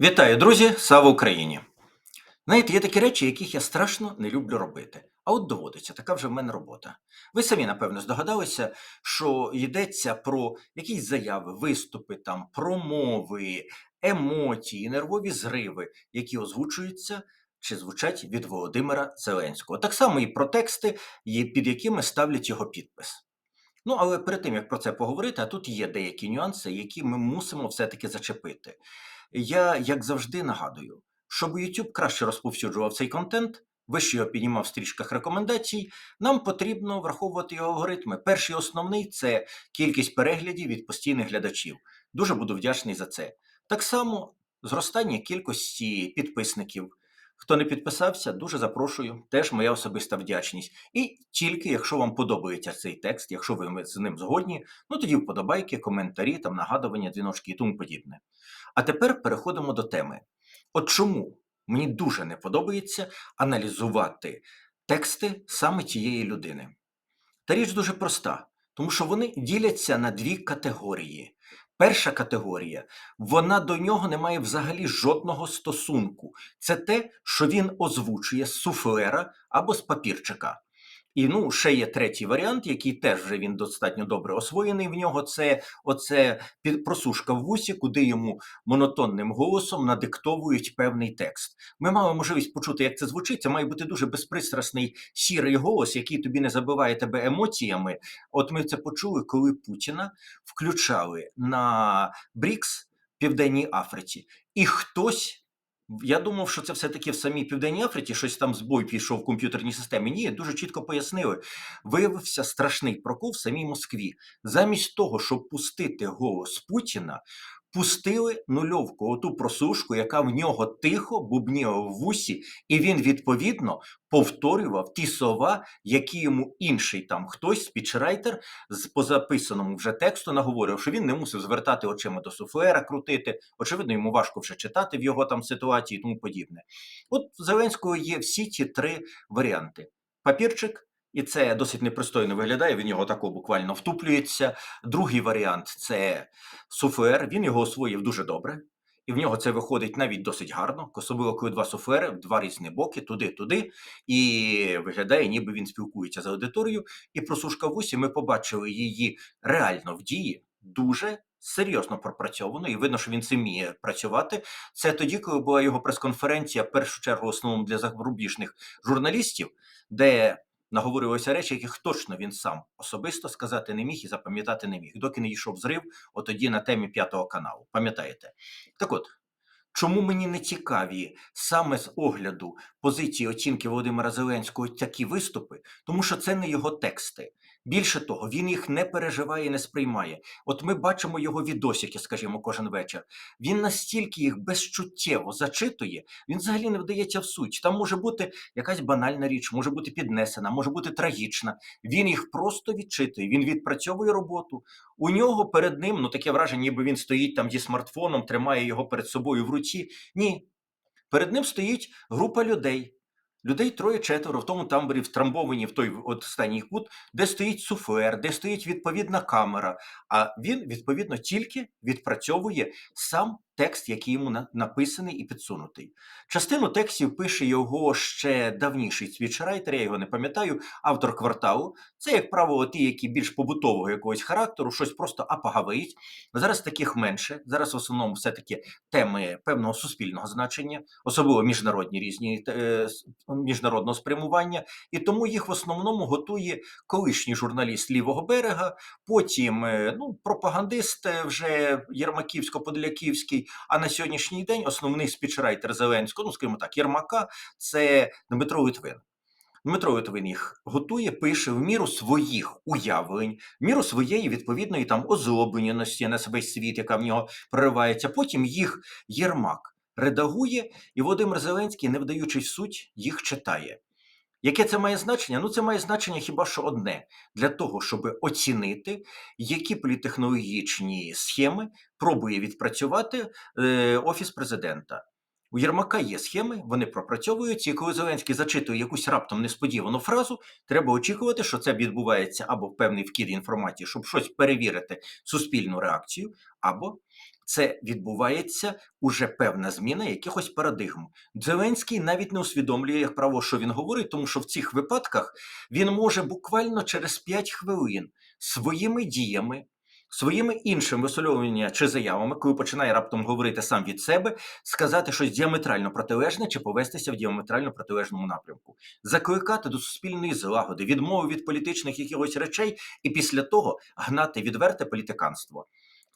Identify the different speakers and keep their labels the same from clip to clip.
Speaker 1: Вітаю, друзі! Слава Україні! Знаєте, є такі речі, яких я страшно не люблю робити. А от доводиться, така вже в мене робота. Ви самі, напевно, здогадалися, що йдеться про якісь заяви, виступи, там, промови, емоції, нервові зриви, які озвучуються чи звучать від Володимира Зеленського. Так само і про тексти, під якими ставлять його підпис. Ну, але перед тим як про це поговорити, а тут є деякі нюанси, які ми мусимо все-таки зачепити. Я, як завжди, нагадую, щоб YouTube краще розповсюджував цей контент, вище його піднімав в стрічках рекомендацій, нам потрібно враховувати його алгоритми. Перший основний це кількість переглядів від постійних глядачів. Дуже буду вдячний за це. Так само зростання кількості підписників. Хто не підписався, дуже запрошую. Теж моя особиста вдячність. І тільки якщо вам подобається цей текст, якщо ви з ним згодні, ну тоді вподобайки, коментарі, там нагадування, дзвіночки і тому подібне. А тепер переходимо до теми. От чому мені дуже не подобається аналізувати тексти саме тієї людини. Та річ дуже проста, тому що вони діляться на дві категорії. Перша категорія, вона до нього не має взагалі жодного стосунку. Це те, що він озвучує з суфлера або з папірчика. І ну, ще є третій варіант, який теж вже він достатньо добре освоєний в нього. Це оце просушка в вусі, куди йому монотонним голосом надиктовують певний текст. Ми мали можливість почути, як це звучить. Це має бути дуже безпристрасний сірий голос, який тобі не забиває тебе емоціями. От ми це почули, коли Путіна включали на Брікс в Південній Африці, і хтось. Я думав, що це все-таки в самій Південній Африці щось там збой пішов в комп'ютерній системі. Ні, дуже чітко пояснили. Виявився страшний прокол в самій Москві. Замість того, щоб пустити голос Путіна, пустили нульовку, оту просушку, яка в нього тихо бубніла в вусі, і він відповідно повторював ті слова, які йому інший там хтось, спічрайтер, з по записаному вже тексту наговорив, що він не мусив звертати очима до суфлера, крутити. Очевидно, йому важко вже читати в його там ситуації і тому подібне. От в Зеленського є всі ті три варіанти: папірчик. І це досить непристойно виглядає. Він його тако буквально втуплюється. Другий варіант це суфлер. Він його освоїв дуже добре, і в нього це виходить навіть досить гарно. Особливо, коли два суфлери, два різні боки, туди-туди. І виглядає, ніби він спілкується з аудиторією. І просушка в усі ми побачили її реально в дії дуже. Серйозно пропрацьовано, і видно, що він це вміє працювати. Це тоді, коли була його прес-конференція, в першу чергу, основному для зарубіжних журналістів, де наговорювалися речі, яких точно він сам особисто сказати не міг і запам'ятати не міг, доки не йшов зрив, отоді на темі п'ятого каналу. Пам'ятаєте? Так от, чому мені не цікаві саме з огляду позиції оцінки Володимира Зеленського такі виступи? Тому що це не його тексти. Більше того, він їх не переживає не сприймає. От ми бачимо його відосики, скажімо, кожен вечір. Він настільки їх безчуттєво зачитує, він взагалі не вдається в суть. Там може бути якась банальна річ, може бути піднесена, може бути трагічна. Він їх просто відчитує, він відпрацьовує роботу. У нього перед ним ну таке враження, ніби він стоїть там зі смартфоном, тримає його перед собою в руці. Ні. Перед ним стоїть група людей. Людей троє-четверо в тому тамбурі втрамбовані в той останній кут, де стоїть суфер, де стоїть відповідна камера. А він відповідно тільки відпрацьовує сам текст, який йому на- написаний і підсунутий. Частину текстів пише його ще давніший свічрайтер, я його не пам'ятаю, автор кварталу. Це, як правило, ті, які більш побутового якогось характеру, щось просто апагавить. Зараз таких менше. Зараз в основному все-таки теми певного суспільного значення, особливо міжнародні різні е, міжнародного спрямування, і тому їх в основному готує колишній журналіст лівого берега, потім е, ну, пропагандист е, вже А на сьогоднішній день основний спічрайтер Зеленського, ну скажімо так, Єрмака, це Дмитро Литвин. Дмитро Литвин їх готує, пише в міру своїх уявлень, в міру своєї відповідної там озлобленості на весь світ, яка в нього проривається. Потім їх Єрмак редагує, і Володимир Зеленський, не вдаючись в суть, їх читає. Яке це має значення? Ну, це має значення хіба що одне для того, щоб оцінити, які політехнологічні схеми пробує відпрацювати е, офіс президента. У Єрмака є схеми, вони пропрацьовуються, і коли Зеленський зачитує якусь раптом несподівану фразу, треба очікувати, що це відбувається або певний вкид інформації, щоб щось перевірити суспільну реакцію, або це відбувається уже певна зміна якихось парадигм. Зеленський навіть не усвідомлює, як право, що він говорить, тому що в цих випадках він може буквально через 5 хвилин своїми діями. Своїми іншими висловлюваннями чи заявами, коли починає раптом говорити сам від себе, сказати щось діаметрально протилежне чи повестися в діаметрально протилежному напрямку, закликати до суспільної злагоди, відмови від політичних якихось речей, і після того гнати відверте політиканство.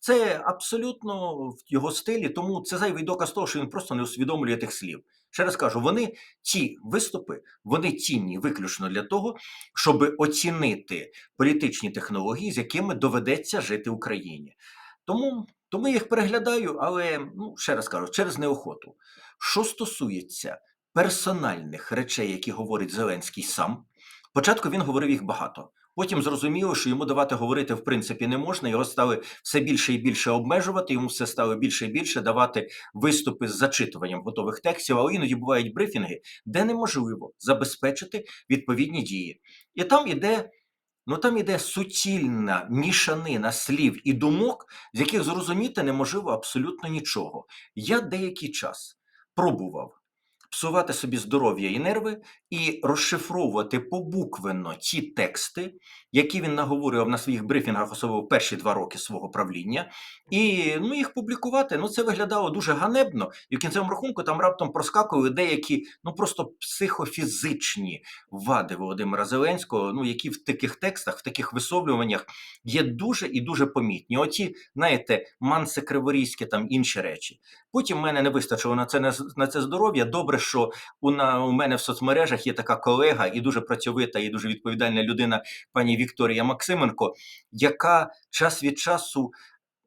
Speaker 1: Це абсолютно в його стилі, тому це зайвий доказ того, що він просто не усвідомлює тих слів. Ще раз кажу, вони ті виступи, вони цінні виключно для того, щоб оцінити політичні технології, з якими доведеться жити Україні. Тому, тому я їх переглядаю, але ну ще раз кажу, через неохоту. Що стосується персональних речей, які говорить Зеленський сам, спочатку він говорив їх багато. Потім зрозуміло, що йому давати говорити в принципі не можна. Його стали все більше і більше обмежувати. Йому все стало більше і більше давати виступи з зачитуванням готових текстів. Але іноді бувають брифінги, де неможливо забезпечити відповідні дії. І там іде. Ну там іде суцільна мішанина слів і думок, з яких зрозуміти неможливо абсолютно нічого. Я деякий час пробував псувати собі здоров'я і нерви і розшифровувати побуквенно ті тексти, які він наговорював на своїх брифінгах, особливо перші два роки свого правління, і ну, їх публікувати. Ну це виглядало дуже ганебно, і в кінцевому рахунку там раптом проскакували деякі ну просто психофізичні вади Володимира Зеленського, ну які в таких текстах, в таких висловлюваннях є дуже і дуже помітні. Оті, знаєте, манси криворізькі, там інші речі. Потім в мене не вистачило на це на це здоров'я. Добре, що у на у мене в соцмережах є така колега і дуже працьовита, і дуже відповідальна людина, пані Вікторія Максименко, яка час від часу.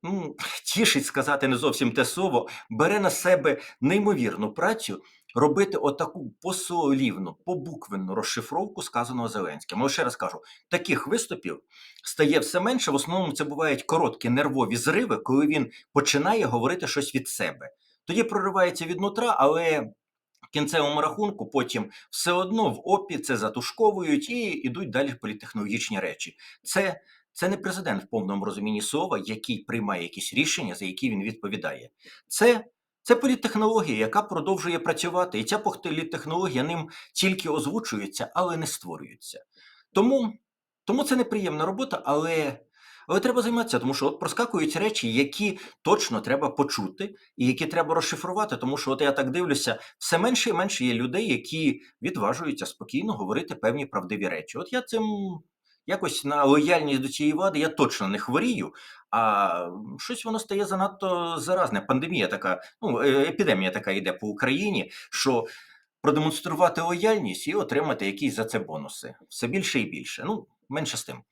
Speaker 1: Ну, тішить сказати не зовсім те слово, бере на себе неймовірну працю робити отаку посолівну, побуквенну розшифровку сказаного Зеленським. Але ще раз кажу, таких виступів стає все менше. В основному це бувають короткі нервові зриви, коли він починає говорити щось від себе. Тоді проривається від нутра, але в кінцевому рахунку потім все одно в ОПІ це затушковують і йдуть далі політехнологічні речі. Це це не президент в повному розумінні слова, який приймає якісь рішення, за які він відповідає. Це це політтехнологія, яка продовжує працювати, і ця політтехнологія ним тільки озвучується, але не створюється. Тому тому це неприємна робота, але але треба займатися, тому що от проскакують речі, які точно треба почути, і які треба розшифрувати. Тому що, от я так дивлюся, все менше і менше є людей, які відважуються спокійно говорити певні правдиві речі. От я цим якось на лояльність до цієї влади я точно не хворію, а щось воно стає занадто заразне. Пандемія така, ну е, епідемія така йде по Україні, що продемонструвати лояльність і отримати якісь за це бонуси. Все більше і більше. Ну, менше з тим.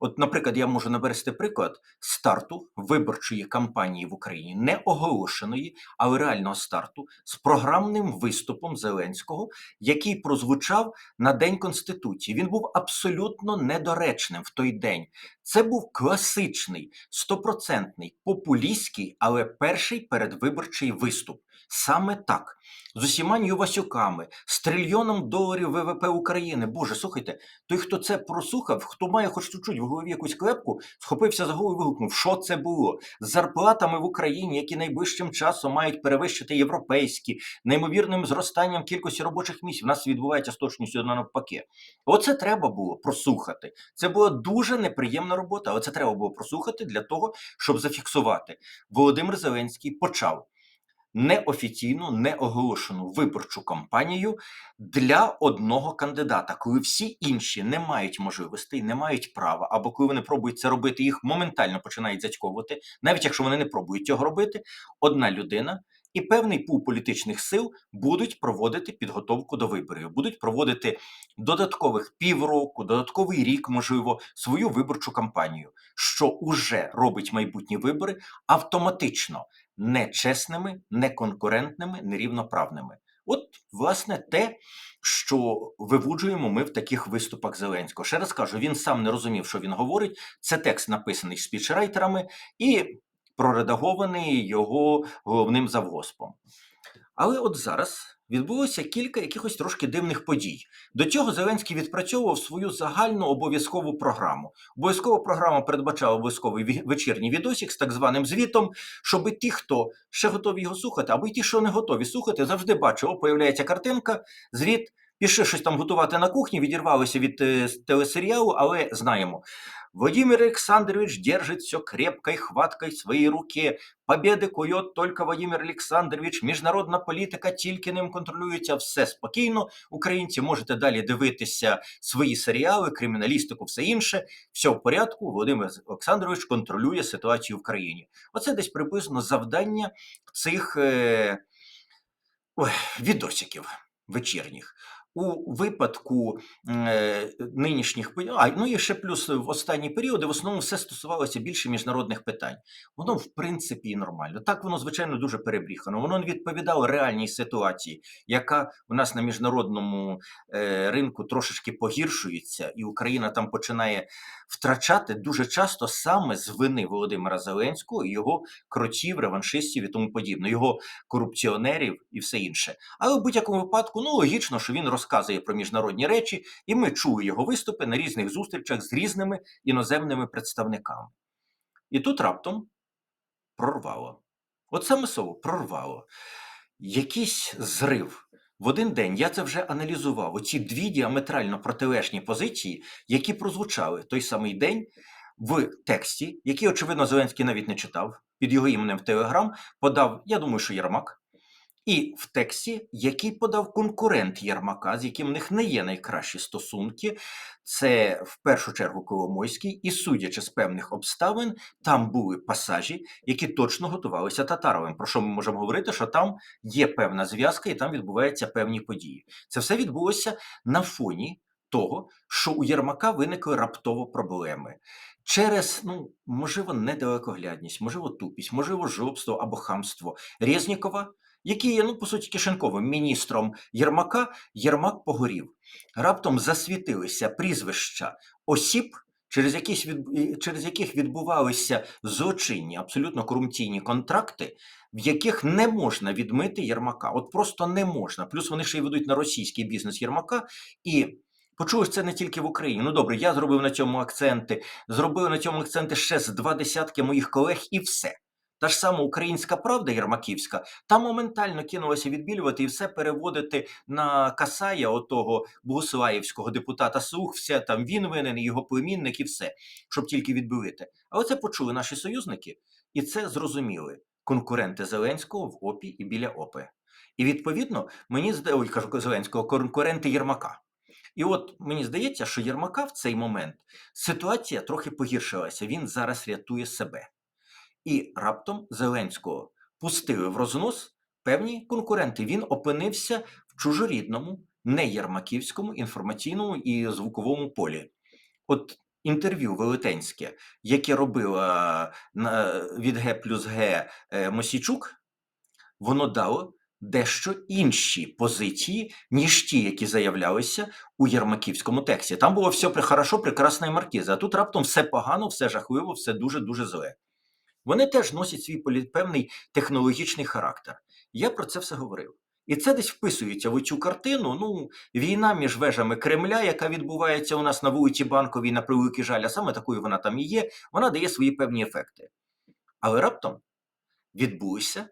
Speaker 1: От, наприклад, я можу навести приклад старту виборчої кампанії в Україні, не оголошеної, але реального старту з програмним виступом Зеленського, який прозвучав на День Конституції. Він був абсолютно недоречним в той день. Це був класичний, стопроцентний, популістський, але перший передвиборчий виступ. Саме так, з усіма Нювасюками, з трильйоном доларів ВВП України. Боже, слухайте, той, хто це прослухав, хто має хоч чуть-чуть в голові якусь клепку, схопився за голову і вигукнув, що це було з зарплатами в Україні, які найближчим часом мають перевищити європейські, неймовірним зростанням кількості робочих місць. У нас відбувається з точністю навпаки. Оце треба було прослухати. Це була дуже неприємна робота, але це треба було прослухати для того, щоб зафіксувати. Володимир Зеленський почав неофіційну, неоголошену виборчу кампанію для одного кандидата, коли всі інші не мають можливостей, не мають права, або коли вони пробують це робити, їх моментально починають зятьковувати, навіть якщо вони не пробують цього робити, одна людина. І певний пул політичних сил будуть проводити підготовку до виборів, будуть проводити додаткових півроку, додатковий рік, можливо, свою виборчу кампанію, що уже робить майбутні вибори автоматично нечесними, неконкурентними, нерівноправними. От, власне, те, що вивуджуємо ми в таких виступах Зеленського. Ще раз кажу, він сам не розумів, що він говорить. Це текст написаний спічрайтерами і проредагований його головним завгоспом. Але от зараз відбулося кілька якихось трошки дивних подій. До цього Зеленський відпрацьовував свою загальну обов'язкову програму. Обов'язкова програма передбачала обов'язковий вечірній відосік з так званим звітом, щоб ті, хто ще готові його слухати, або й ті, що не готові слухати, завжди бачили, о, появляється картинка, звіт. Пішли щось там готувати на кухні, відірвалися від е, телесеріалу, але знаємо. Владимир Александрович держит все крепкой хваткой в своей руке. Победи кует только Владимир Олександрович. Міжнародна політика тільки ним контролюється. Все спокійно. Українці можете далі дивитися свої серіали, криміналістику, все інше. Все в порядку. Володимир Олександрович контролює ситуацію в країні. Оце десь приблизно завдання цих е, ой, відосиків вечірніх. У випадку е, нинішніх а ну і ще плюс в останні періоди в основному все стосувалося більше міжнародних питань. Воно в принципі і нормально. Так воно звичайно дуже перебріхано. Воно не відповідало реальній ситуації, яка у нас на міжнародному е, ринку трошечки погіршується, і Україна там починає втрачати дуже часто саме з вини Володимира Зеленського і його кротів, реваншистів і тому подібне, його корупціонерів і все інше. Але в будь-якому випадку, ну логічно, що він розказує про міжнародні речі, і ми чули його виступи на різних зустрічах з різними іноземними представниками. І тут раптом прорвало. От саме слово прорвало. Якийсь зрив. В один день я це вже аналізував. Оці дві діаметрально протилежні позиції, які прозвучали той самий день в тексті, який, очевидно, Зеленський навіть не читав, під його іменем в Телеграм подав, я думаю, що Єрмак, і в тексті, який подав конкурент Єрмака, з яким в них не є найкращі стосунки, це в першу чергу Коломойський, і судячи з певних обставин, там були пасажі, які точно готувалися Татаровим. Про що ми можемо говорити, що там є певна зв'язка і там відбуваються певні події. Це все відбулося на фоні того, що у Єрмака виникли раптово проблеми. Через, ну, можливо, недалекоглядність, можливо, тупість, можливо, жлобство або хамство Резнікова, який є, ну, по суті, кишеньковим міністром Єрмака, Єрмак погорів. Раптом засвітилися прізвища осіб, через, якісь від... через яких відбувалися злочинні, абсолютно корупційні контракти, в яких не можна відмити Єрмака. От просто не можна. Плюс вони ще й ведуть на російський бізнес Єрмака. І почулось це не тільки в Україні. Ну добре, я зробив на цьому акценти, зробив на цьому акценти ще з два десятки моїх колег, і все. Та ж сама українська правда Єрмаківська, та моментально кинулася відбілювати і все переводити на Касая, отого богослаївського депутата Слух, все там він винен, його племінник і все, щоб тільки відбилити. Але це почули наші союзники, і це зрозуміли конкуренти Зеленського в ОПІ і біля ОПи. І відповідно, мені здається, ой, кажу Зеленського, конкуренти Єрмака. І от мені здається, що Єрмака в цей момент ситуація трохи погіршилася. Він зараз рятує себе. І раптом Зеленського пустили в рознос певні конкуренти. Він опинився в чужорідному, не єрмаківському інформаційному і звуковому полі. От інтерв'ю велетенське, яке робила від Г плюс Г е, Мосійчук, воно дало дещо інші позиції, ніж ті, які заявлялися у Єрмаківському тексті. Там було все хорошо, прекрасна і маркіза, а тут раптом все погано, все жахливо, все дуже-дуже зле. Вони теж носять свій певний технологічний характер. Я про це все говорив. І це десь вписується в цю картину. Ну, війна між вежами Кремля, яка відбувається у нас на вулиці Банковій, на превеликий жаль, а саме такою вона там і є, вона дає свої певні ефекти. Але раптом відбулися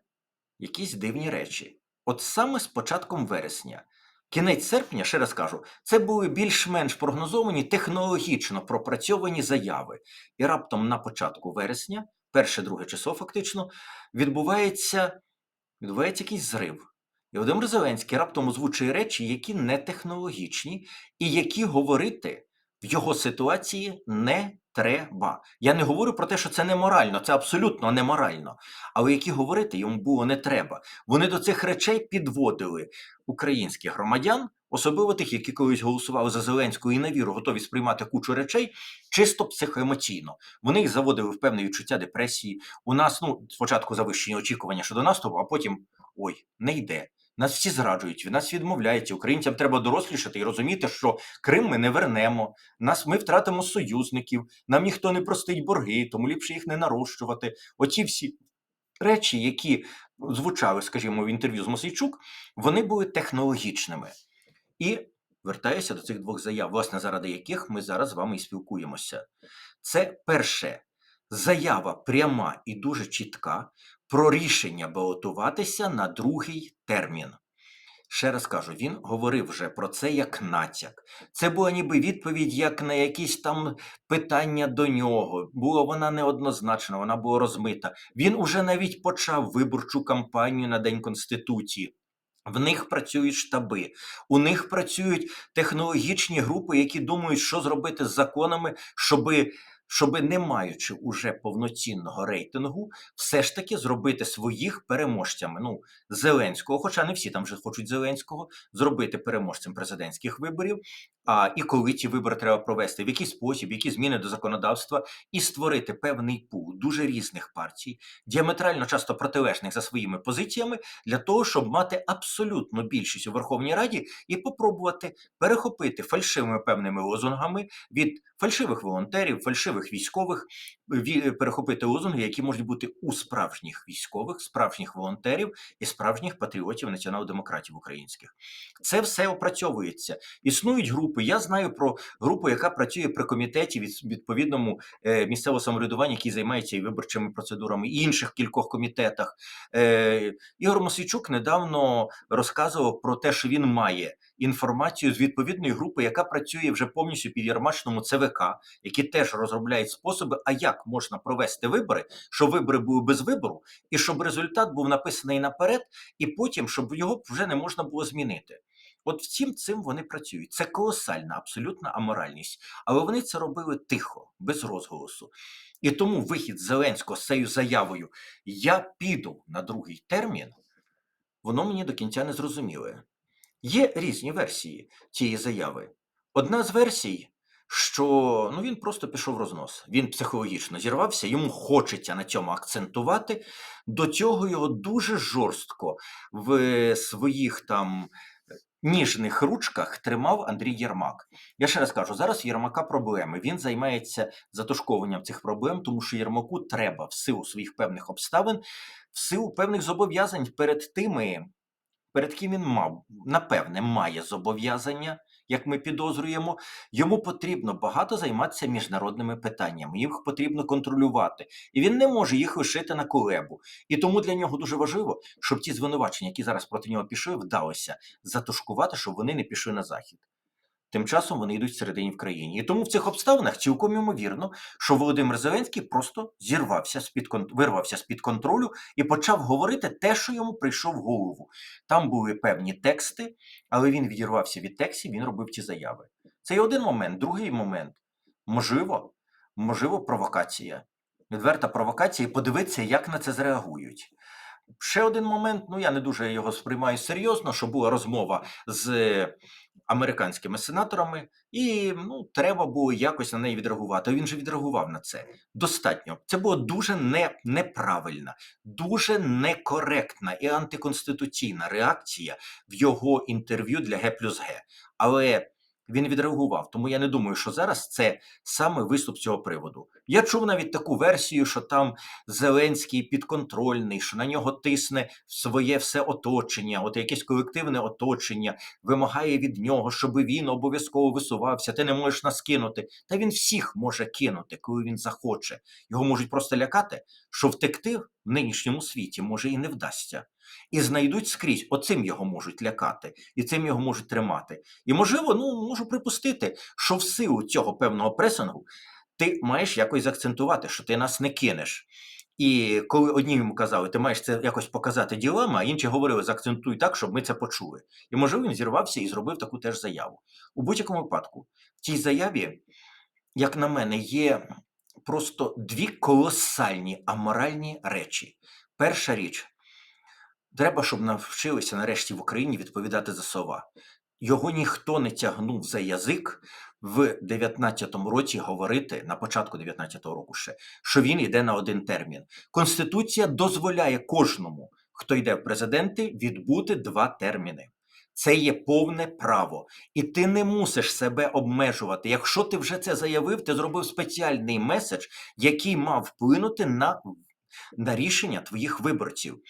Speaker 1: якісь дивні речі. От саме з початком вересня, кінець серпня, ще раз кажу, це були більш-менш прогнозовані технологічно пропрацьовані заяви. І раптом на початку вересня, перше-друге число фактично, відбувається, відбувається якийсь зрив. І Володимир Зеленський раптом озвучує речі, які не технологічні, і які говорити в його ситуації не треба. Я не говорю про те, що це неморально, це абсолютно неморально. Але які говорити йому було не треба. Вони до цих речей підводили українських громадян, особливо тих, які колись голосували за Зеленського і на віру готові сприймати кучу речей, чисто психоемоційно. Вони їх заводили в певне відчуття депресії. У нас ну спочатку завищені очікування щодо наступу, а потім ой, не йде. Нас всі зраджують, від нас відмовляються. Українцям треба дорослішати і розуміти, що Крим ми не вернемо. Нас ми втратимо союзників, нам ніхто не простить борги, тому ліпше їх не нарощувати. Оці всі речі, які звучали, скажімо, в інтерв'ю з Мосійчук, вони були технологічними. І вертаюся до цих двох заяв, власне, заради яких ми зараз з вами і спілкуємося. Це перше заява пряма і дуже чітка про рішення балотуватися на другий термін. Ще раз кажу, він говорив вже про це як натяк. Це була ніби відповідь як на якісь там питання до нього. Була вона неоднозначна, вона була розмита. Він уже навіть почав виборчу кампанію на День Конституції. В них працюють штаби, у них працюють технологічні групи, які думають, що зробити з законами, щоби щоби не маючи уже повноцінного рейтингу, все ж таки зробити своїх переможцями. Ну, Зеленського, хоча не всі там вже хочуть Зеленського, зробити переможцем президентських виборів. А і коли ті вибори треба провести, в який спосіб, які зміни до законодавства, і створити певний пул дуже різних партій, діаметрально часто протилежних за своїми позиціями, для того, щоб мати абсолютну більшість у Верховній Раді і попробувати перехопити фальшивими певними лозунгами від фальшивих волонтерів, фальшивих військових, ві- перехопити лозунги, які можуть бути у справжніх військових, справжніх волонтерів і справжніх патріотів, націонал-демократів українських. Це все опрацьовується. Існують групи. Я знаю про групу, яка працює при комітеті від відповідному е, місцевого самоврядування, який займається і виборчими процедурами, і інших кількох комітетах. Е, Ігор Мосійчук недавно розказував про те, що він має інформацію з відповідної групи, яка працює вже повністю під ярмачному ЦВК, які теж розробляють способи, а як можна провести вибори, щоб вибори були без вибору, і щоб результат був написаний наперед, і потім, щоб його вже не можна було змінити. От всім цим вони працюють. Це колосальна, абсолютна аморальність. Але вони це робили тихо, без розголосу. І тому вихід Зеленського з цією заявою Я піду на другий термін, воно мені до кінця не зрозуміле. Є різні версії цієї заяви. Одна з версій, що ну, він просто пішов рознос. Він психологічно зірвався, йому хочеться на цьому акцентувати. До цього його дуже жорстко в своїх там ніжних ручках тримав Андрій Єрмак. Я ще раз кажу, зараз в Єрмака проблеми. Він займається затушковуванням цих проблем, тому що Єрмаку треба в силу своїх певних обставин, в силу певних зобов'язань перед тими, перед ким він мав, напевне, має зобов'язання, як ми підозрюємо, йому потрібно багато займатися міжнародними питаннями, їх потрібно контролювати, і він не може їх лишити на колебу. І тому для нього дуже важливо, щоб ті звинувачення, які зараз проти нього пішли, вдалося затушкувати, щоб вони не пішли на захід. Тим часом вони йдуть всередині в країні. І тому в цих обставинах цілком ймовірно, що Володимир Зеленський просто зірвався з-під кон- вирвався з-під контролю і почав говорити те, що йому прийшов в голову. Там були певні тексти, але він відірвався від текстів, він робив ті заяви. Це є один момент. Другий момент можливо, можливо, провокація. Відверта провокація, і подивитися, як на це зреагують. Ще один момент, ну я не дуже його сприймаю серйозно, що була розмова з американськими сенаторами, і ну, треба було якось на неї відреагувати. Він же відреагував на це. Достатньо. Це було дуже не, неправильна, дуже некоректна і антиконституційна реакція в його інтерв'ю для Г плюс Г. Але він відреагував, тому я не думаю, що зараз це саме виступ цього приводу. Я чув навіть таку версію, що там Зеленський підконтрольний, що на нього тисне своє все оточення, от якесь колективне оточення, вимагає від нього, щоб він обов'язково висувався. Ти не можеш нас кинути. Та він всіх може кинути, коли він захоче. Його можуть просто лякати, що втекти в нинішньому світі може і не вдасться. І знайдуть скрізь, оцим його можуть лякати, і цим його можуть тримати. І можливо, ну можу припустити, що в силу цього певного пресингу ти маєш якось заакцентувати, що ти нас не кинеш. І коли одні йому казали, ти маєш це якось показати ділами, а інші говорили, заакцентуй так, щоб ми це почули. І можливо, він зірвався і зробив таку теж заяву. У будь-якому випадку, в цій заяві, як на мене, є просто дві колосальні аморальні речі. Перша річ, треба, щоб навчилися нарешті в Україні відповідати за слова. Його ніхто не тягнув за язик в 19-му році говорити на початку 19-го року ще, що він йде на один термін. Конституція дозволяє кожному, хто йде в президенти, відбути два терміни. Це є повне право, і ти не мусиш себе обмежувати. Якщо ти вже це заявив, ти зробив спеціальний меседж, який мав вплинути на на рішення твоїх виборців.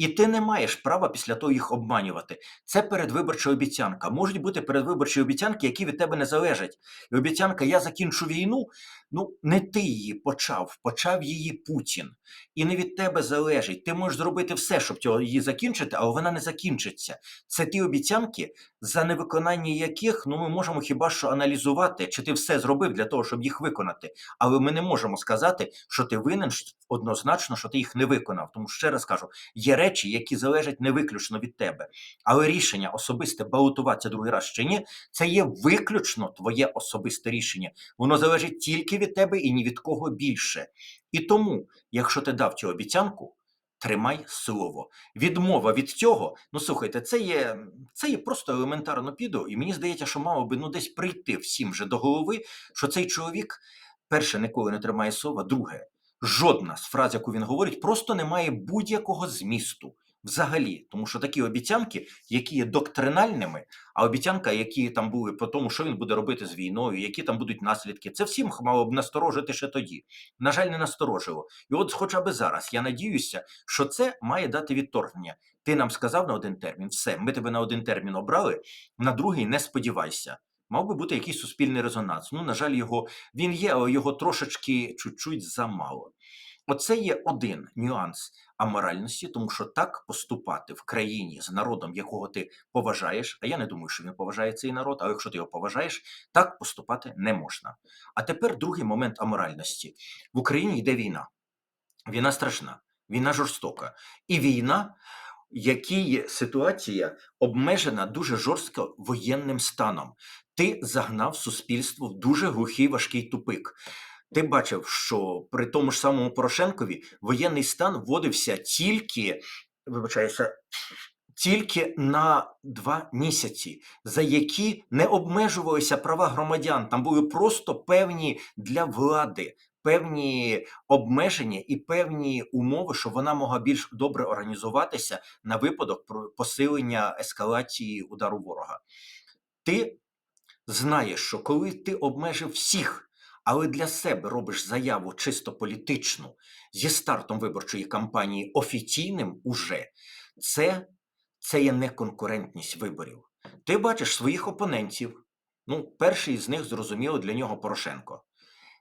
Speaker 1: І ти не маєш права після того їх обманювати. Це передвиборча обіцянка. Можуть бути передвиборчі обіцянки, які від тебе не залежать. І обіцянка Я закінчу війну. Ну, не ти її почав, почав її Путін. І не від тебе залежить. Ти можеш зробити все, щоб її закінчити, але вона не закінчиться. Це ті обіцянки, за невиконання яких ну ми можемо хіба що аналізувати, чи ти все зробив для того, щоб їх виконати. Але ми не можемо сказати, що ти винен однозначно, що ти їх не виконав. Тому ще раз кажу, є речі, які залежать не виключно від тебе. Але рішення особисте балотуватися другий раз чи ні, це є виключно твоє особисте рішення. Воно залежить тільки від тебе і ні від кого більше. І тому, якщо ти дав цю обіцянку, тримай слово. Відмова від цього, ну слухайте, це є, це є просто елементарно підо, і мені здається, що мало би ну десь прийти всім вже до голови, що цей чоловік, перше, ніколи не тримає слова, друге, жодна з фраз, яку він говорить, просто не має будь-якого змісту. Взагалі, тому що такі обіцянки, які є доктринальними, а обіцянка, які там були по тому, що він буде робити з війною, які там будуть наслідки, це всім мало б насторожити ще тоді. На жаль, не насторожило. І от, хоча б зараз, я надіюся, що це має дати відторгнення. Ти нам сказав на один термін, все, ми тебе на один термін обрали, на другий не сподівайся. Мав би бути якийсь суспільний резонанс. Ну, на жаль, його він є, але його трошечки чуть-чуть замало. Оце є один нюанс аморальності, тому що так поступати в країні з народом, якого ти поважаєш, а я не думаю, що він поважає цей народ, але якщо ти його поважаєш, так поступати не можна. А тепер другий момент аморальності. В Україні йде війна. Війна страшна, війна жорстока. І війна, якій ситуація обмежена дуже жорстко воєнним станом. Ти загнав суспільство в дуже глухий важкий тупик. Ти бачив, що при тому ж самому Порошенкові воєнний стан вводився тільки, вибачаюся, тільки на два місяці, за які не обмежувалися права громадян. Там були просто певні для влади. Певні обмеження і певні умови, щоб вона могла більш добре організуватися на випадок посилення ескалації удару ворога. Ти знаєш, що коли ти обмежив всіх, але для себе робиш заяву чисто політичну зі стартом виборчої кампанії офіційним уже, це, це є неконкурентність виборів. Ти бачиш своїх опонентів. Ну, перший з них зрозуміло для нього Порошенко.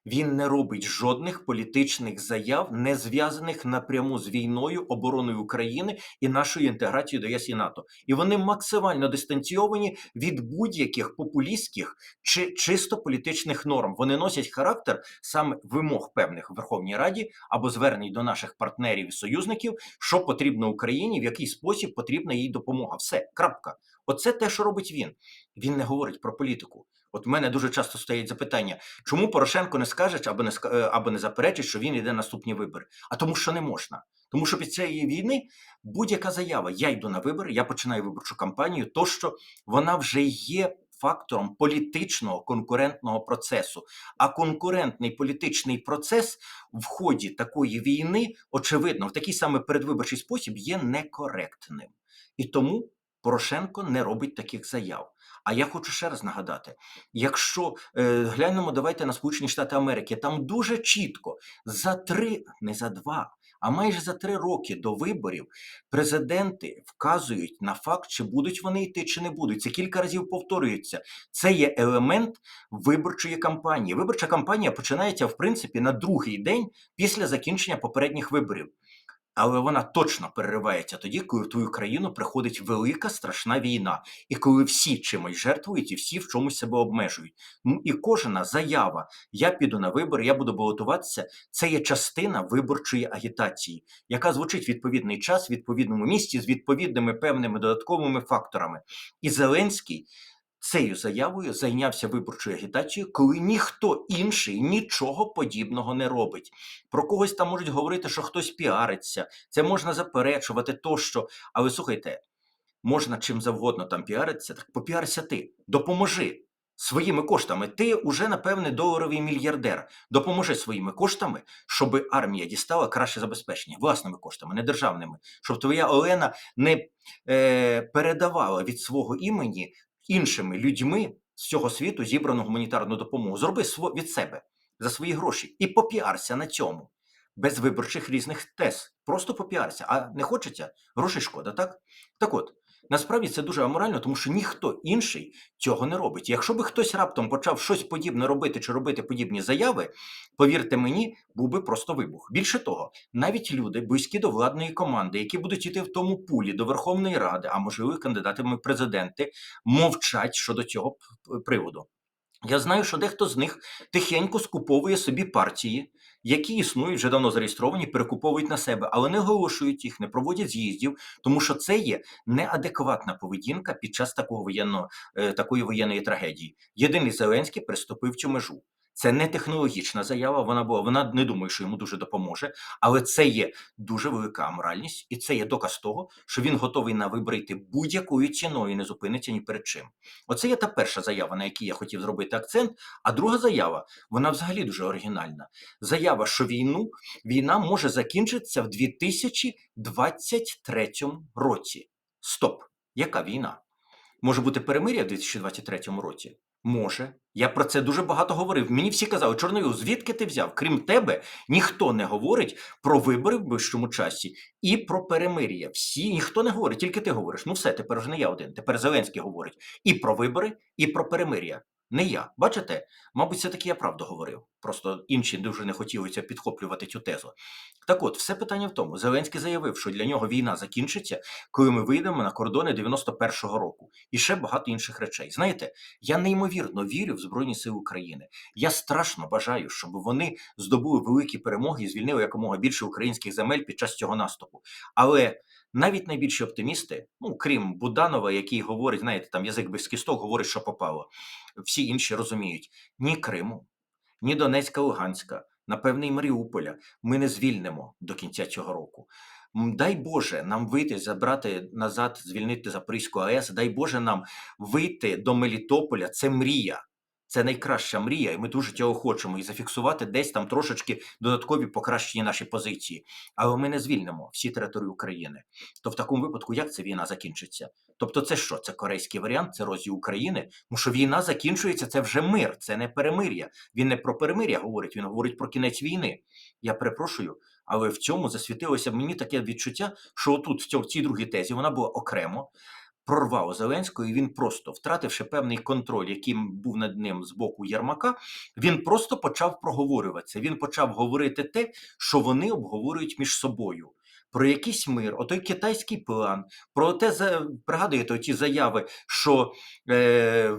Speaker 1: Він не робить жодних політичних заяв, не зв'язаних напряму з війною, обороною України і нашою інтеграцією до ЄС і НАТО. І вони максимально дистанційовані від будь-яких популістських чи чисто політичних норм. Вони носять характер саме вимог певних в Верховній Раді або звернень до наших партнерів і союзників, що потрібно Україні, в який спосіб потрібна їй допомога. Все, крапка. Оце те, що робить він. Він не говорить про політику. От в мене дуже часто стоять запитання, чому Порошенко не скаже або не е, або не заперечить, що він йде на наступні вибори? А тому, що не можна. Тому що під цієї війни будь-яка заява, я йду на вибори, я починаю виборчу кампанію, то що вона вже є фактором політичного конкурентного процесу. А конкурентний політичний процес в ході такої війни, очевидно, в такий саме передвиборчий спосіб є некоректним. І тому Порошенко не робить таких заяв. А я хочу ще раз нагадати: якщо е, глянемо, давайте на Сполучені Штати Америки, там дуже чітко за три, не за два, а майже за три роки до виборів президенти вказують на факт, чи будуть вони йти, чи не будуть. Це кілька разів повторюється. Це є елемент виборчої кампанії. Виборча кампанія починається, в принципі, на другий день після закінчення попередніх виборів. Але вона точно переривається тоді, коли в твою країну приходить велика страшна війна, і коли всі чимось жертвують і всі в чомусь себе обмежують. Ну і кожна заява: я піду на вибори, я буду балотуватися. Це є частина виборчої агітації, яка звучить відповідний час, в відповідному місці з відповідними певними додатковими факторами. І Зеленський цією заявою зайнявся виборчою агітацією, коли ніхто інший нічого подібного не робить. Про когось там можуть говорити, що хтось піариться, це можна заперечувати тощо. Але слухайте, можна чим завгодно там піаритися, так попіарся ти, допоможи. Своїми коштами ти уже, напевне, доларовий мільярдер. Допоможи своїми коштами, щоб армія дістала краще забезпечення, власними коштами, не державними, щоб твоя Олена не е, передавала від свого імені іншими людьми з цього світу зібрану гуманітарну допомогу. Зроби від себе за свої гроші і попіарся на цьому. без виборчих різних тез. Просто попіарся. А не хочеться, грошей шкода, так? Так от, насправді це дуже аморально, тому що ніхто інший цього не робить. Якщо би хтось раптом почав щось подібне робити чи робити подібні заяви, повірте мені, був би просто вибух. Більше того, навіть люди, близькі до владної команди, які будуть іти в тому пулі до Верховної Ради, а можливо, кандидатами в президенти, мовчать щодо цього приводу. Я знаю, що дехто з них тихенько скуповує собі партії, які існують вже давно зареєстровані, перекуповують на себе, але не оголошують їх, не проводять з'їздів, тому що це є неадекватна поведінка під час такого воєнного е, такої воєнної трагедії. Єдиний Зеленський приступив цю межу. Це не технологічна заява. Вона була. Вона не думає, що йому дуже допоможе, але це є дуже велика аморальність, і це є доказ того, що він готовий на вибори йти будь-якою ціною і не зупиниться ні перед чим. Оце є та перша заява, на якій я хотів зробити акцент. А друга заява, вона взагалі дуже оригінальна. Заява, що війну війна може закінчитися в 2023 році. Стоп! Яка війна? Може бути перемир'я в 2023 році? Може. Я про це дуже багато говорив. Мені всі казали, Чорновіл, звідки ти взяв? Крім тебе, ніхто не говорить про вибори в ближчому часі і про перемир'я. Всі ніхто не говорить, тільки ти говориш. Ну все, тепер вже не я один. Тепер Зеленський говорить і про вибори, і про перемир'я. Не я. Бачите? Мабуть, все-таки я правду говорив. Просто інші дуже не хотіли це підхоплювати цю тезу. Так от, все питання в тому: Зеленський заявив, що для нього війна закінчиться, коли ми вийдемо на кордони 91-го року, і ще багато інших речей. Знаєте, я неймовірно вірю в Збройні Сили України. Я страшно бажаю, щоб вони здобули великі перемоги і звільнили якомога більше українських земель під час цього наступу. Але навіть найбільші оптимісти, ну крім Буданова, який говорить, знаєте, там язик без кісток, говорить, що попало. Всі інші розуміють ні Криму, ні Донецька, Луганська, напевне, і Маріуполя ми не звільнимо до кінця цього року. Дай Боже нам вийти, забрати назад, звільнити Запорізьку АЕС. Дай Боже нам вийти до Мелітополя. Це мрія. Це найкраща мрія, і ми дуже цього хочемо і зафіксувати десь там трошечки додаткові покращені наші позиції. Але ми не звільнимо всі території України. То в такому випадку як ця війна закінчиться? Тобто, це що? Це корейський варіант, це розділ України. Тому що війна закінчується, це вже мир, це не перемир'я. Він не про перемир'я говорить, він говорить про кінець війни. Я перепрошую, але в цьому засвітилося мені таке відчуття, що отут, в цій другій тезі, вона була окремо. Прорвав Зеленського, і він просто, втративши певний контроль, який був над ним з боку Єрмака, він просто почав проговорюватися. Він почав говорити те, що вони обговорюють між собою. Про якийсь мир, отой китайський план, про те, пригадуєте ті заяви, що е,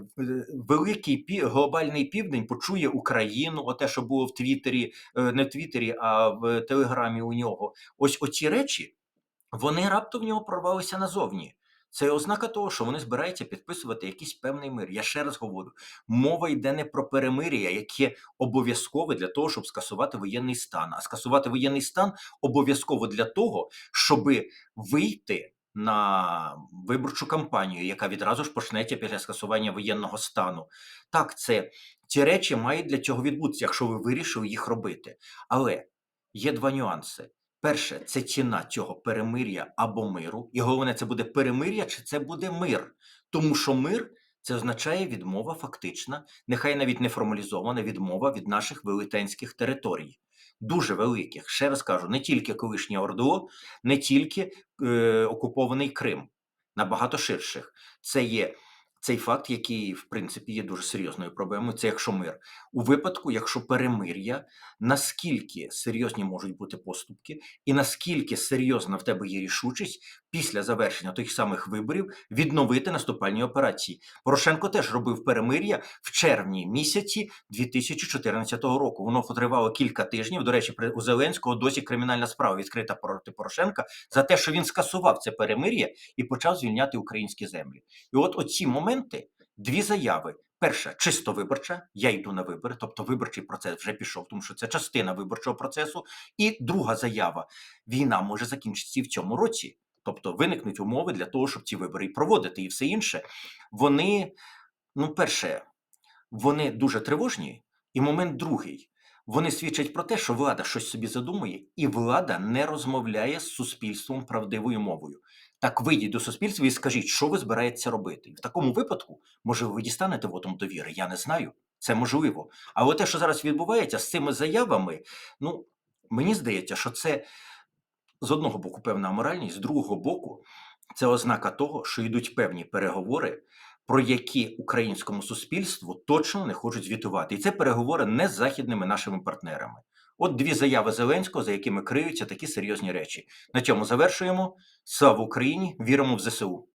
Speaker 1: великий пі, глобальний південь почує Україну, оте, що було в Твіттері, е, не в Твіттері, а в Телеграмі у нього. Ось оці речі, вони раптом в нього прорвалися назовні. Це ознака того, що вони збираються підписувати якийсь певний мир. Я ще раз говорю: мова йде не про перемир'я, яке обов'язкове для того, щоб скасувати воєнний стан. А скасувати воєнний стан обов'язково для того, щоб вийти на виборчу кампанію, яка відразу ж почнеться після скасування воєнного стану. Так, це ці речі мають для цього відбутися, якщо ви вирішили їх робити. Але є два нюанси. Перше, це ціна цього перемир'я або миру. І головне, це буде перемир'я чи це буде мир. Тому що мир це означає відмова фактична, нехай навіть не формалізована відмова від наших велетенських територій. Дуже великих. Ще раз кажу, не тільки колишнє Ордо, не тільки е, окупований Крим, набагато ширших. Це є цей факт, який в принципі є дуже серйозною проблемою. Це якщо мир. У випадку, якщо перемир'я, наскільки серйозні можуть бути поступки, і наскільки серйозна в тебе є рішучість після завершення тих самих виборів відновити наступальні операції. Порошенко теж робив перемир'я в червні місяці 2014 року. Воно тривало кілька тижнів. До речі, у Зеленського досі кримінальна справа відкрита проти Порошенка за те, що він скасував це перемир'я і почав звільняти українські землі. І от оці моменти, дві заяви. Перша чисто виборча, я йду на вибори, тобто виборчий процес вже пішов, тому що це частина виборчого процесу. І друга заява: війна може закінчитися і в цьому році. Тобто виникнуть умови для того, щоб ці вибори проводити, і все інше. Вони, ну, перше, вони дуже тривожні, і момент другий. Вони свідчать про те, що влада щось собі задумує, і влада не розмовляє з суспільством правдивою мовою. Так вийдіть до суспільства і скажіть, що ви збираєтеся робити. І в такому випадку, може, ви дістанете вотом довіри, я не знаю. Це можливо. Але те, що зараз відбувається з цими заявами, ну мені здається, що це з одного боку певна аморальність, з другого боку, це ознака того, що йдуть певні переговори, про які українському суспільству точно не хочуть звітувати. І це переговори не з західними нашими партнерами. От дві заяви Зеленського, за якими криються такі серйозні речі. На цьому завершуємо. Слава Україні! Віримо в ЗСУ.